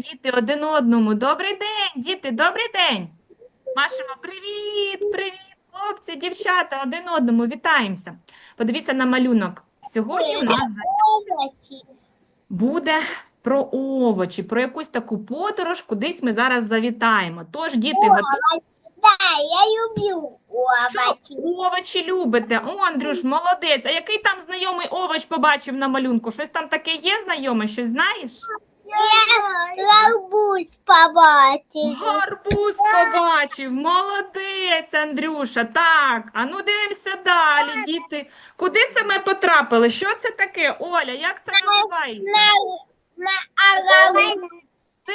діти, один одному. Добрий день, діти, добрий день. Машемо, привіт, привіт, хлопці, дівчата, один одному, вітаємося. Подивіться на малюнок. Сьогодні у нас буде про овочі, про якусь таку подорож, кудись ми зараз завітаємо. Тож, діти, готові? Да, я люблю овочі. Овочі любите. О, Андрюш, молодець. А який там знайомий овоч побачив на малюнку? Щось там таке є знайоме, щось знаєш? Гарбуз побачив. Гарбуз побачив. Молодець, Андрюша. Так, а ну дивимося далі, діти. Куди це ми потрапили? Що це таке? Оля, як це називається? Це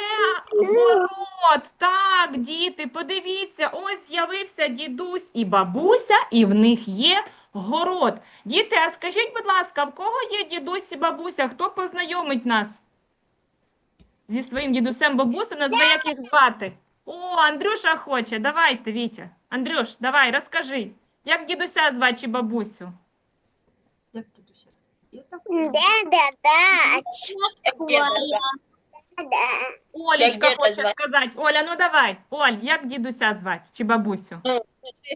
город. Так, діти, подивіться, ось з'явився дідусь і бабуся, і в них є город. Діти, а скажіть, будь ласка, в кого є дідусь і бабуся? Хто познайомить нас зі своїм дідусем бабусею? Назве, як їх звати? О, Андрюша хоче. Давайте, Вітя. Андрюш, давай, розкажи, як дідуся звати чи бабусю? Як дідуся? Олечка хоче сказати. Оля, ну давай. Оль, як дідуся звати чи бабусю? Ну,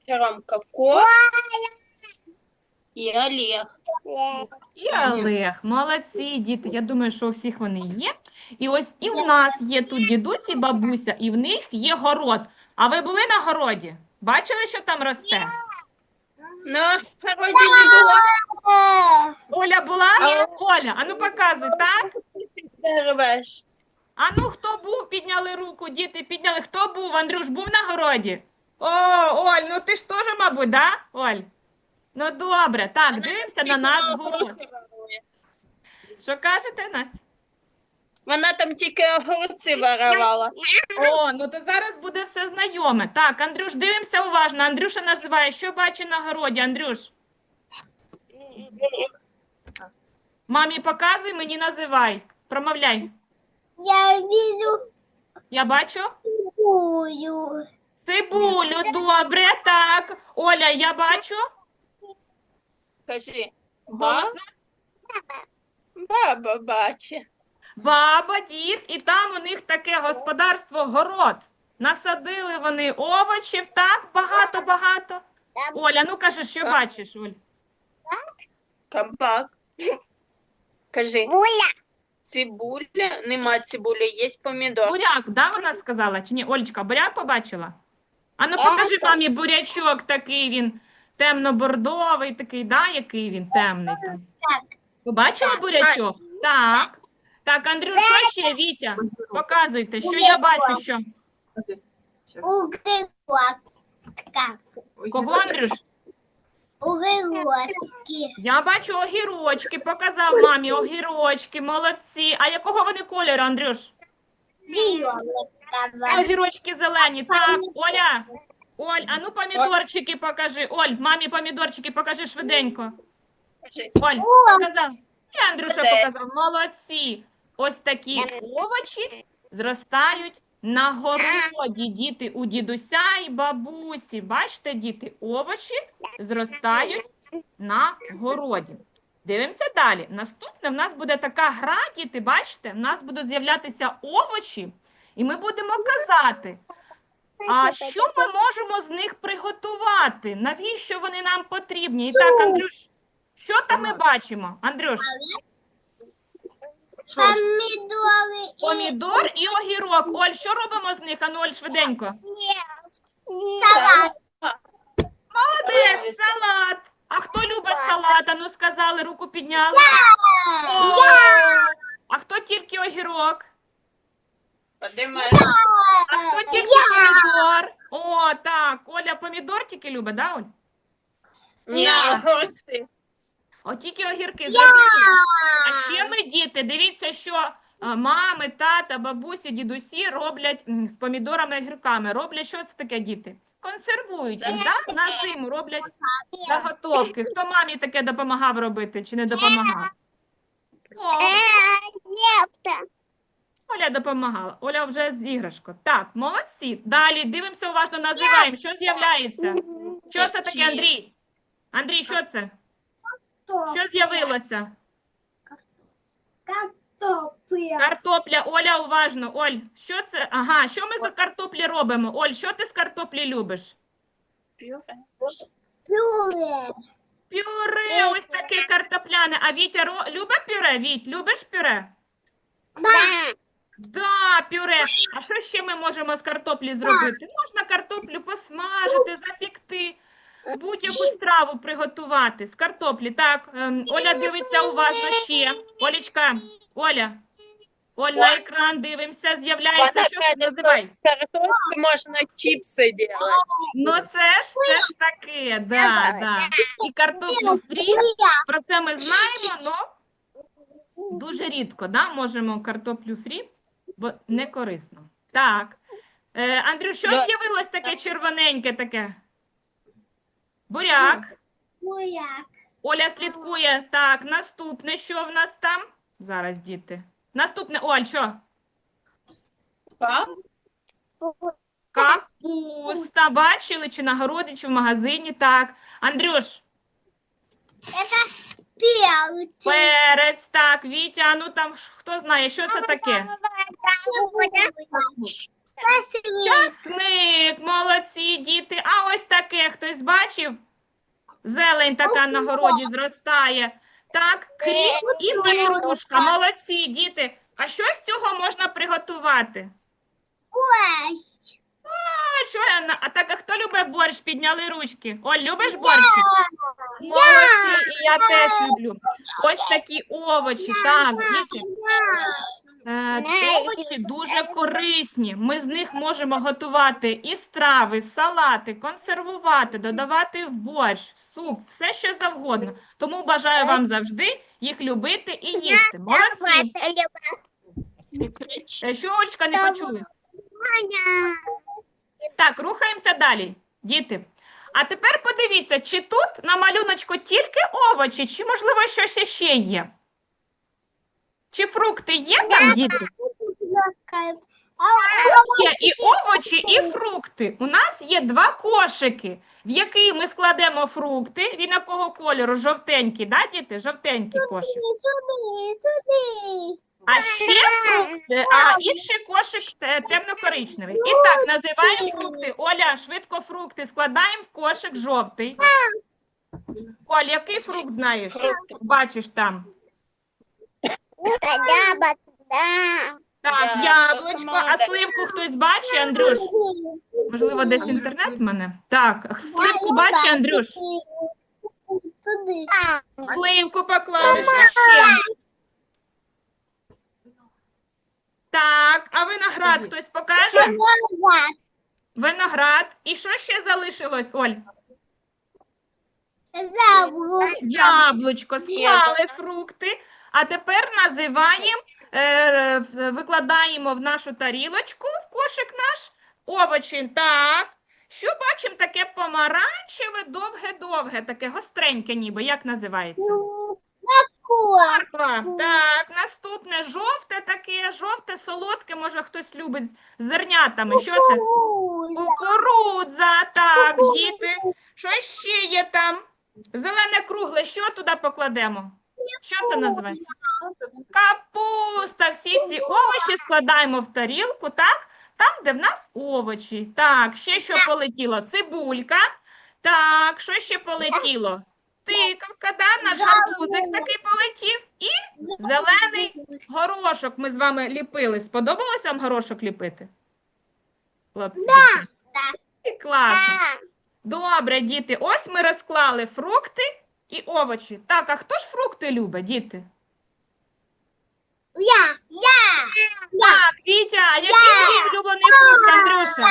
Ромка Кот і Олег. І Олег, молодці, діти. Я думаю, що у всіх вони є. І ось і в нас є тут дідусь і бабуся, і в них є город. А ви були на городі? Бачили, що там росте? На городі не була. Оля була? Оля, а ну показуй, так? А ну хто був? Підняли руку, діти підняли. Хто був? Андрюш був на городі? О, Оль, ну ти ж теж, мабуть, да? Оль? Ну добре, так, дивимося на наш ворує. Що кажете, Настя? Вона там тільки огурці воровала. О, ну то зараз буде все знайоме. Так, Андрюш, дивимося уважно. Андрюша називає, що бачить на городі, Андрюш? Мамі показуй, мені називай. Промовляй. Я вижу Я бачу кую. цибулю, добре, так. Оля, я бачу. Кажи, Голосно. баба бачить. Баба, дід, і там у них таке господарство город. Насадили вони овочів, так, багато-багато. Оля, ну кажи, що бачиш, Оль? Кабак. Кажи, Буля. цибуля, нема цибулі, є помідор. Буряк, да, вона сказала? Чи ні? Олечка, буряк побачила? А ну покажи мамі бурячок такий він темно-бордовий, такий, да, який він темний там. Так. Побачила бурячок? Так. Так, Андрюш, що ще, Вітя? Показуйте, що я бачу, що. Кого, я- Андрюш? Угрилочки. Я бачу огірочки, показав мамі огірочки, молодці. А якого вони кольору, Андрюш? Зеленого. Огірочки зелені. Так, Оля. Оль, а ну помідорчики покажи. Оль, мамі помідорчики покажи швиденько. Оль, О, показав. І Андрюша показав. Молодці. Ось такі овочі зростають на городі. Діти у дідуся і бабусі. Бачите, діти, овочі зростають на городі. Дивимося далі. Наступне в нас буде така гра, діти, бачите, в нас будуть з'являтися овочі, і ми будемо казати, а що ми можемо з них приготувати? Навіщо вони нам потрібні? І так, Андрюш, що там ми бачимо? Андрюш, Що ж, Помидоры помідор і огірок. Оль, що робимо з них? Ану, Оль, швиденько. салат. Молодець, салат. А хто любить салат? Ану, сказали, руку підняли. О, А хто тільки огірок? Подимай. А хто тільки помідор? О, так. Оля помідор тільки любить, да, Оль? Ні, огурці. О, тільки огірки. зрозуміло. А ще ми, діти, дивіться, що е, мами, тата, бабусі, дідусі роблять м, з помідорами і огірками. Роблять що це таке, діти? Консервують їх, да? на зиму роблять заготовки. Хто мамі таке допомагав робити чи не допомагав? О, Оля допомагала. Оля вже з іграшкою. Так, молодці. Далі дивимося уважно, називаємо. Що з'являється? Що це таке, Андрій? Андрій, що це? Що з'явилося? Картопля. Картопля, Оля, уважно. Оль, що це? Ага, що ми з картоплі робимо? Оль, що ти з картоплі любиш? Пюре. Пюре, ось таке картопляне. А Вітя ро- любить пюре? Віть, любиш пюре? Да. Да, пюре. А що ще ми можемо з картоплі зробити? Можна картоплю посмажити, запікти, будь-яку страву приготувати з картоплі. Так, ем, Оля дивиться уважно ще. Олічка, Оля. Оль, на екран дивимося, з'являється, що ти називай. С картошкой можно чипсы делать. Ну це ж це ж таке, да, да. І картоплю фрі, про це ми знаємо, але дуже рідко да, можемо картоплю фрі, бо не корисно. Так. Е, Андрю, що Да. з'явилось таке червоненьке таке? Буряк. Буряк. Оля слідкує. Так, наступне, що в нас там? Зараз, діти. Наступне, Оль, що? Капуста. Бачили, чи на городі, чи в магазині? Так. Андрюш, Перці. Перець, так, Вітя, а ну там ж хто знає, що це таке? Часник, молодці, діти. А ось таке хтось бачив? Зелень така на городі зростає. Так, кріп і петрушка. Молодці, діти. А що з цього можна приготувати? Борщ. А, що я на- а так, а хто любить борщ? Підняли ручки. Оль, любиш борщик? Молодці, і я теж люблю. Ось такі овочі. Так, діти. Е, овочі дуже корисні. Ми з них можемо готувати і страви, салати, консервувати, додавати в борщ, в суп, все що завгодно. Тому бажаю вам завжди їх любити і їсти. Молодці. Е, Що Олечка не почули? Так, рухаємося далі, діти. А тепер подивіться, чи тут на малюночку тільки овочі, чи можливо щось іще є? Чи фрукти є там, діти? Є і овочі, і фрукти. У нас є два кошики, в які ми складемо фрукти. Він якого кольору? Жовтенький, да, діти? Жовтенький кошик. Сюди, сюди. А ще фрукти, а інший кошик те- темно-коричневий. І так, називаємо фрукти. Оля, швидко фрукти складаємо в кошик жовтий. Оль, який фрукт знаєш? Бачиш там. Так, Да, яблучко. А сливку хтось бачить, Андрюш? Можливо, десь інтернет в мене? Так, сливку бачить, Андрюш? Туди. Сливку поклали. що ще? Так, а виноград хтось покаже? Виноград. Виноград. І що ще залишилось, Оль? Забув. Яблучко, склали фрукти. А тепер називаємо, е, викладаємо в нашу тарілочку, в кошик наш, овочі. Так. Що бачимо таке помаранчеве, довге-довге, таке гостреньке ніби. Як називається? Морква. Так, наступне жовте таке, жовте, солодке, може хтось любить з зернятами. Що це? Кукурудза, так, діти. Що ще є там? Зелене кругле, що туди покладемо? Що це називається? Капуста. Всі ці овочі складаємо в тарілку, так? Там, де в нас овочі. Так, ще що полетіло? Цибулька. Так, що ще полетіло? Тиковка, да? наш гарбузик такий полетів. І зелений горошок ми з вами ліпили. Сподобалося вам горошок ліпити? Хлопці? І Класно. Добре, діти, ось ми розклали фрукти і овочі. Так, а хто ж фрукти любить, діти? Я, я, Так, Вітя, який твій улюблений фрукт, Андрюша?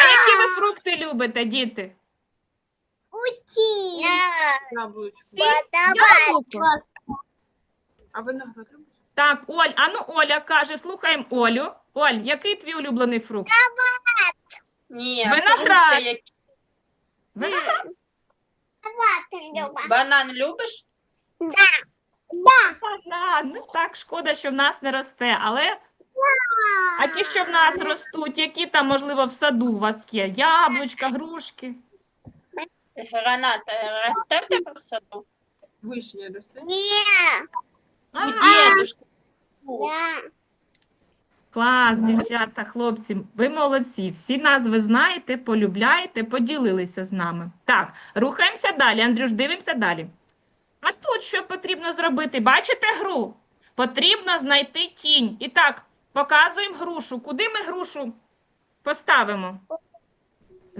А які ви фрукти любите, діти? Уті. Яблучко. Яблуко? А виноград любиш? Так, Оль, а ну Оля каже, слухаємо Олю. Оль, який твій улюблений фрукт? Ні, Виноград. фрукти які- Виноград? Банан любиш? Так, ну так, шкода, що в нас не росте, але а ті, що в нас ростуть, які там, можливо, в саду у вас є? Яблучка, грушки. Гранат е, росте в тебе в саду? Вишня росте? У дідушки. Я. Клас, дівчата, хлопці, ви молодці. Всі назви знаєте, полюбляєте, поділилися з нами. Так, рухаємося далі. Андрюш, дивимося далі. А тут що потрібно зробити? Бачите гру? Потрібно знайти тінь. І так, показуємо грушу. Куди ми грушу поставимо?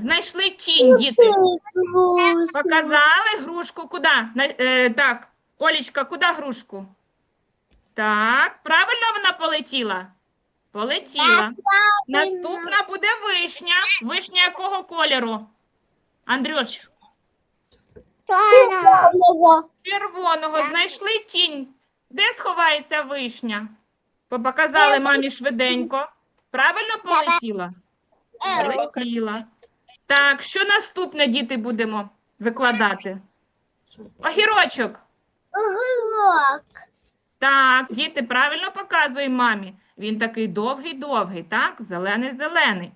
Знайшли тінь, діти. Показали грушку куди? На- е, так, Олічка, куди грушку? Так, правильно вона полетіла? Полетіла. Наступна буде вишня. Вишня якого кольору? Андрюш, Червоного. червоного. Знайшли тінь. Де сховається вишня? Показали мамі швиденько. Правильно полетіла? Полетіла. Так, що наступне, діти, будемо викладати? Огірочок. Огірок. Так, діти, правильно показуємо мамі. Він такий довгий-довгий, так? Зелений-зелений.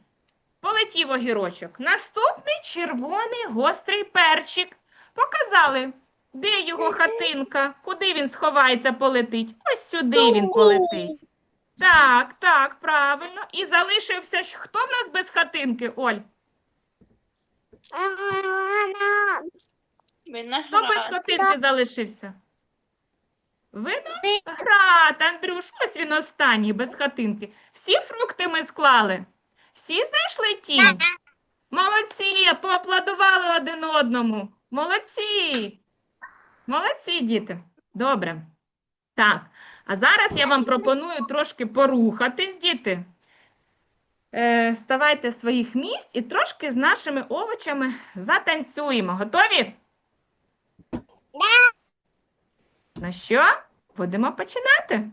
Полетів огірочок. Наступний червоний гострий перчик. Показали, де його хатинка, куди він сховається, полетить. Ось сюди він полетить. Так, так, правильно. І залишився. Хто в нас без хатинки, Оль? Хто без Виноград. хатинки залишився? Виноград, Андрюш, ось він останній без хатинки. Всі фрукти ми склали. Всі знайшли тінь? Молодці, поаплодували один одному. Молодці. Молодці, діти. Добре. Так, а зараз я вам пропоную трошки порухатись, діти. Е, ставайте з своїх місць і трошки з нашими овочами затанцюємо. Готові? Ну що, будемо починати?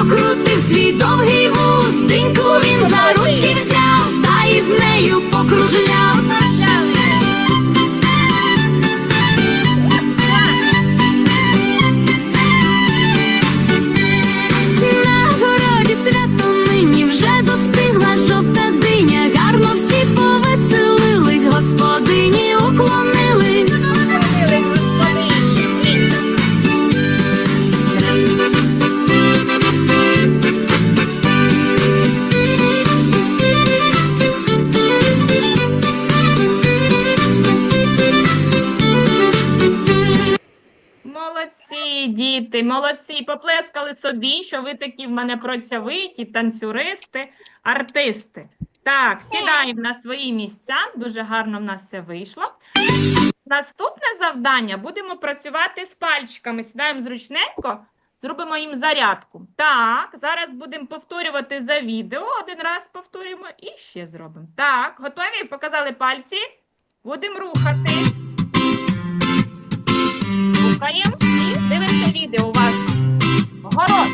Покрутив свій довгий вуз, диньку він за ручки взяв, та із нею покружляв. Діти, молодці. Поплескали собі, що ви такі в мене працьовиті, танцюристи, артисти. Так, сідаємо на свої місця. Дуже гарно в нас все вийшло. Наступне завдання будемо працювати з пальчиками. Сідаємо зручненько, зробимо їм зарядку. Так, зараз будемо повторювати за відео. Один раз повторюємо і ще зробимо. Так, готові? Показали пальці. Будемо рухати. Рухаємо і уважно. Город.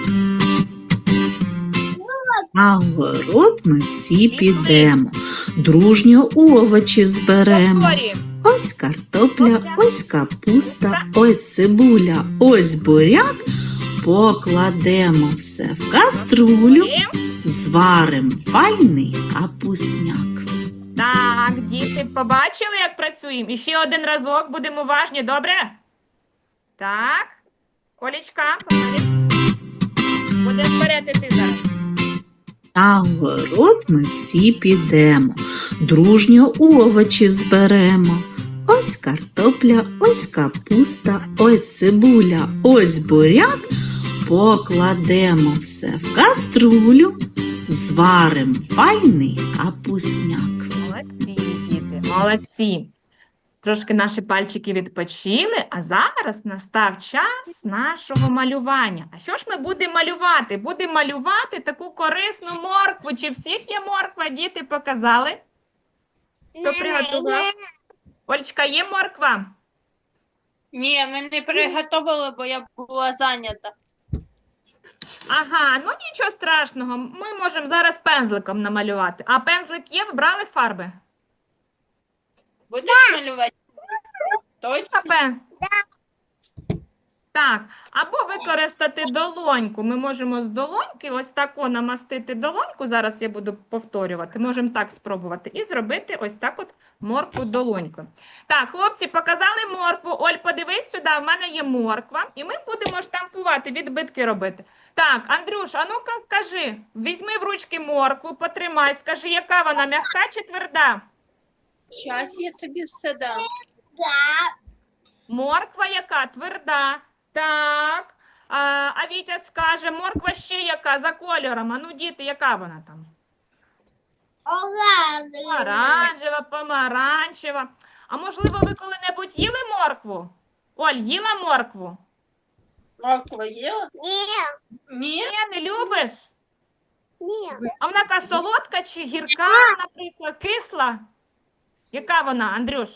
А в город ми всі підемо, дружньо овочі зберемо. Ось картопля, ось капуста, ось цибуля, ось буряк. Покладемо все в каструлю, Молодці. зварим файний капусняк. Так, діти, побачили, як працюємо? І ще один разок будемо уважні, добре? Так. Олічка, погнали. Будеш вперед іти зараз. На город ми всі підемо, дружньо овочі зберемо. Ось картопля, ось капуста, ось цибуля, ось буряк. Покладемо все в каструлю, зварим файний капусняк. Молодці, діти, молодці. Трошки наші пальчики відпочили, а зараз настав час нашого малювання. А що ж ми будемо малювати? Будемо малювати таку корисну моркву. Чи всіх є морква? Діти показали? Хто приготував? Олечка, є морква? Ні, ми не приготували, бо я була зайнята. Ага, ну нічого страшного. Ми можемо зараз пензликом намалювати. А пензлик є, ви брали фарби? Будеш малювати? Точно? Пен. Так, або використати долоньку. Ми можемо з долоньки ось тако намастити долоньку. Зараз я буду повторювати. Можемо так спробувати. І зробити ось так от моркву долонькою. Так, хлопці, показали моркву. Оль, подивись сюди, в мене є морква. І ми будемо штампувати, відбитки робити. Так, Андрюш, а ну-ка кажи, візьми в ручки моркву, потримай, скажи, яка вона, м'яка чи тверда? Щас я тобі все дам. Морква яка? Тверда. Так. А, а Вітя скаже, морква ще яка за кольором. А ну, діти, яка вона там? Оранжева, помаранчева. А можливо, ви коли-небудь їли моркву? Оль, їла моркву? Морква є? Ні, Ні? Ні, не любиш? ні. А вона яка солодка чи гірка, наприклад, кисла? Яка вона, Андрюш?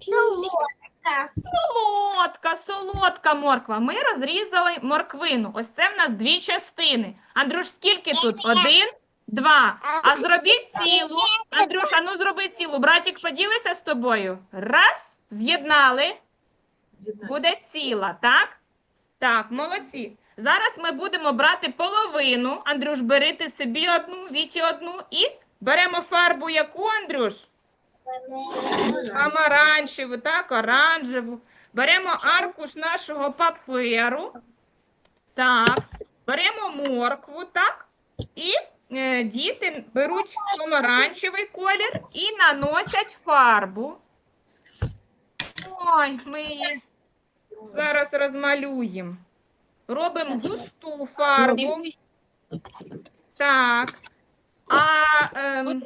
Солодка. Солодка, солодка морква. Ми розрізали морквину. Ось це в нас дві частини. Андрюш, скільки тут? Один, два. А зробіть цілу. Андрюш, а ну зроби цілу. Братик поділиться з тобою. Раз, з'єднали. Буде ціла, так? Так, молодці. Зараз ми будемо брати половину. Андрюш, бери ти собі одну, Віті одну. І беремо фарбу яку, Андрюш? Помаранчеву, так, оранжеву. Беремо аркуш нашого паперу. Так, беремо моркву, так? І е, діти беруть помаранчевий колір і наносять фарбу. Ой, ми її зараз розмалюємо. Робимо густу фарбу. Так. А ем,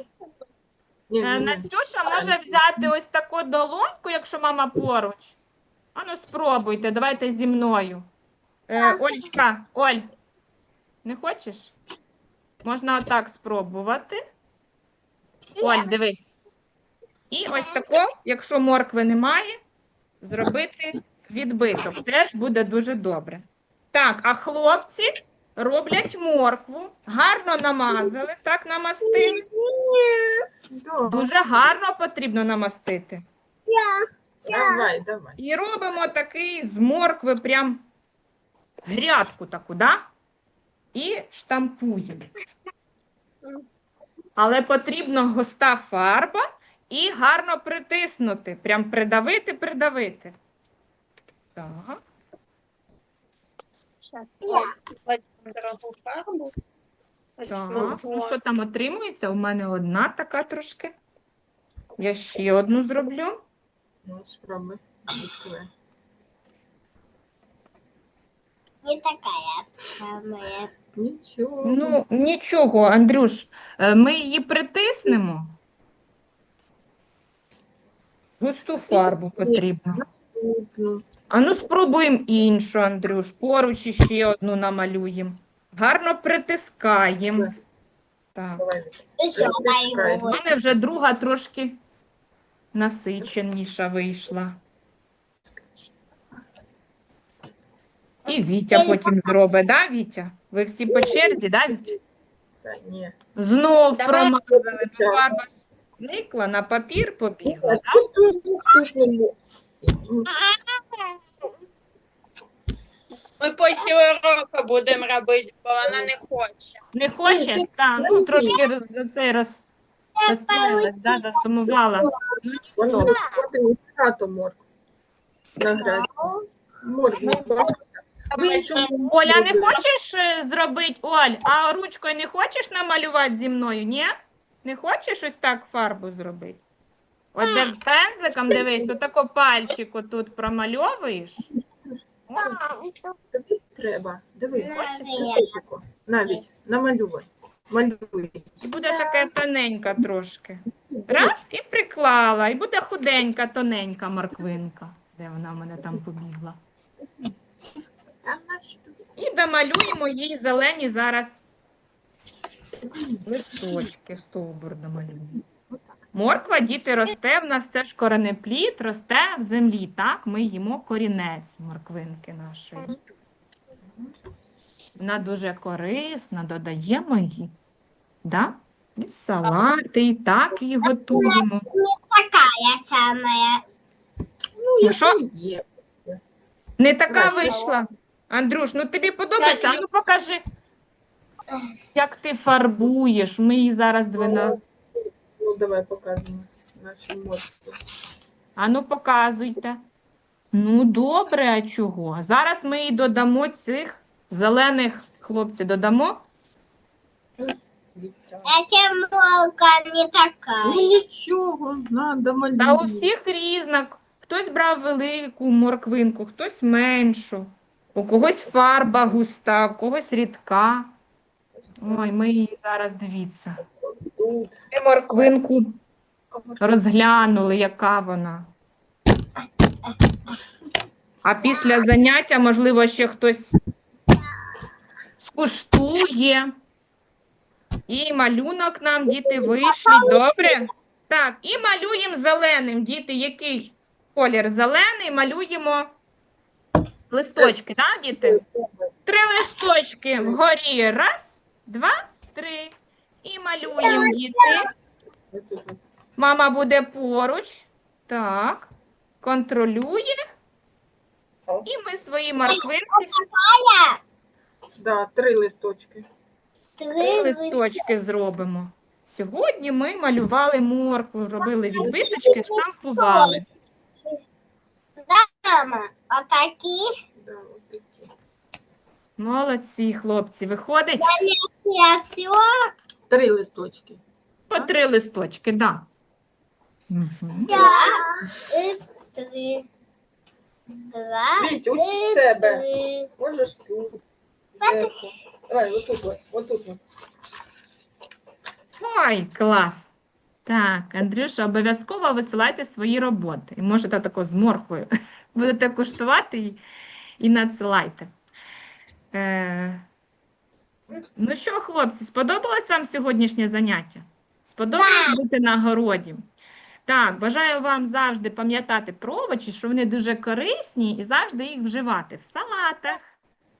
Е. Настюша може взяти ось таку долоньку, якщо мама поруч. Ану, спробуйте, давайте зі мною. Е, Олечка, Оль, не хочеш? Можна отак спробувати. Оль, дивись. І ось тако, якщо моркви немає, зробити відбиток. Теж буде дуже добре. Так, а хлопці роблять моркву, гарно намазали, так намастили. Дуже гарно потрібно намастити. Давай, давай. І робимо такий з моркви прям грядку таку, да? І штампуємо. Але потрібно густа фарба і гарно притиснути. Прям придавити, придавити. Так. Щас. Возьму дорогу фарбу. Так. Ну що там отримується? У мене одна така трошки. Я ще одну зроблю. Ну, спробуй. Не такая самая. Нічого. Ну, нічого, Андрюш, е, ми її притиснемо. Густу фарбу потрібно. Ну, А ну спробуємо іншу, Андрюш. Поруч іще одну намалюємо. Гарно притискаємо. Так. У мене вже друга трошки насиченіша вийшла. І Вітя потім зробить, да, Вітя? Ви всі по черзі, да, Вітя? Та ні. Знов промазали. Фарба Зникла, на папір побігла. А Ми після уроку будемо робити, бо вона не хоче. Не хочеш? Так, ну трошки роз- за цей роз, розстроїлась, да, засумувала. Ну Вона ніхто. виходить хату морку. Награти. Ми Оля, не хочеш е, зробити, Оль, а ручкою не хочеш намалювати зі мною, ні? Не хочеш ось так фарбу зробити? От де пензликом дивись, отако пальчик отут промальовуєш. Тобі треба. Диви. Навіть намалювай. Малюй. І буде таке тоненька трошки. Раз і приклала, і буде худенька, тоненька морквинка. Де вона в мене там побігла? Тут. І домалюємо їй зелені зараз листочки, стовбур домалюємо. Морква, діти, росте в нас це ж коренеплід, росте в землі. Так, ми їмо корінець морквинки нашої. Вона дуже корисна, додаємо її. Да? І в салати, і так її готуємо. Такая самая. Ну що? Є. Не така Красиво. вийшла. Андрюш, ну тобі подобається? А ну покажи, як ти фарбуєш. Ми її зараз двина. Ну, давай покажемо нашу морку. А ну показуйте. Ну, добре, а чого? Зараз ми їй додамо цих зелених хлопців. Додамо? Эта молка не Ну такая. нічого, надо малювати. Та у всіх різна. Хтось брав велику морквинку, хтось меншу. У когось фарба густа, у когось рідка. Ой, ми її зараз дивіться. Ми морквинку розглянули, яка вона. А після заняття, можливо, ще хтось скуштує. І малюнок нам, діти, вийшли. Добре? Так, і малюємо зеленим. Діти, який колір зелений, малюємо листочки, так, діти? Три листочки вгорі. Раз, два, три. І малюємо, діти. Мама буде поруч. Так. Контролює. І ми свої морквинці Да, три листочки. три листочки зробимо. Сьогодні ми малювали моркву, робили відбиточки, штампували. Мама, отакі. Молодці, хлопці. Виходить Я все. Три листочки. по три листочки, да. Мгм. Три. Два. Віть, ось и себе. три. Можеш тут. Зверху. Давай, отут, от, отут. от. Ой, клас. Так, Андрюша, обов'язково висилайте свої роботи. І можете тако з морквою. Будете куштувати і, і надсилайте. Е, ну що, хлопці, сподобалось вам сьогоднішнє заняття? Сподобалось бути на городі? Так, бажаю вам завжди пам'ятати про овочі, що вони дуже корисні і завжди їх вживати в салатах,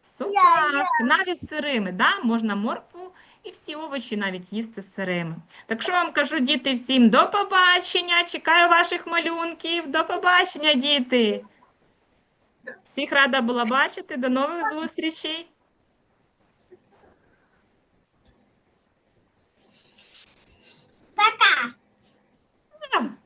в супах, навіть сирими. Да? Можна моркву і всі овочі навіть їсти сирими. Так що вам кажу, діти, всім до побачення. Чекаю ваших малюнків. До побачення, діти. Всіх рада була бачити. До нових зустрічей. Пока. А,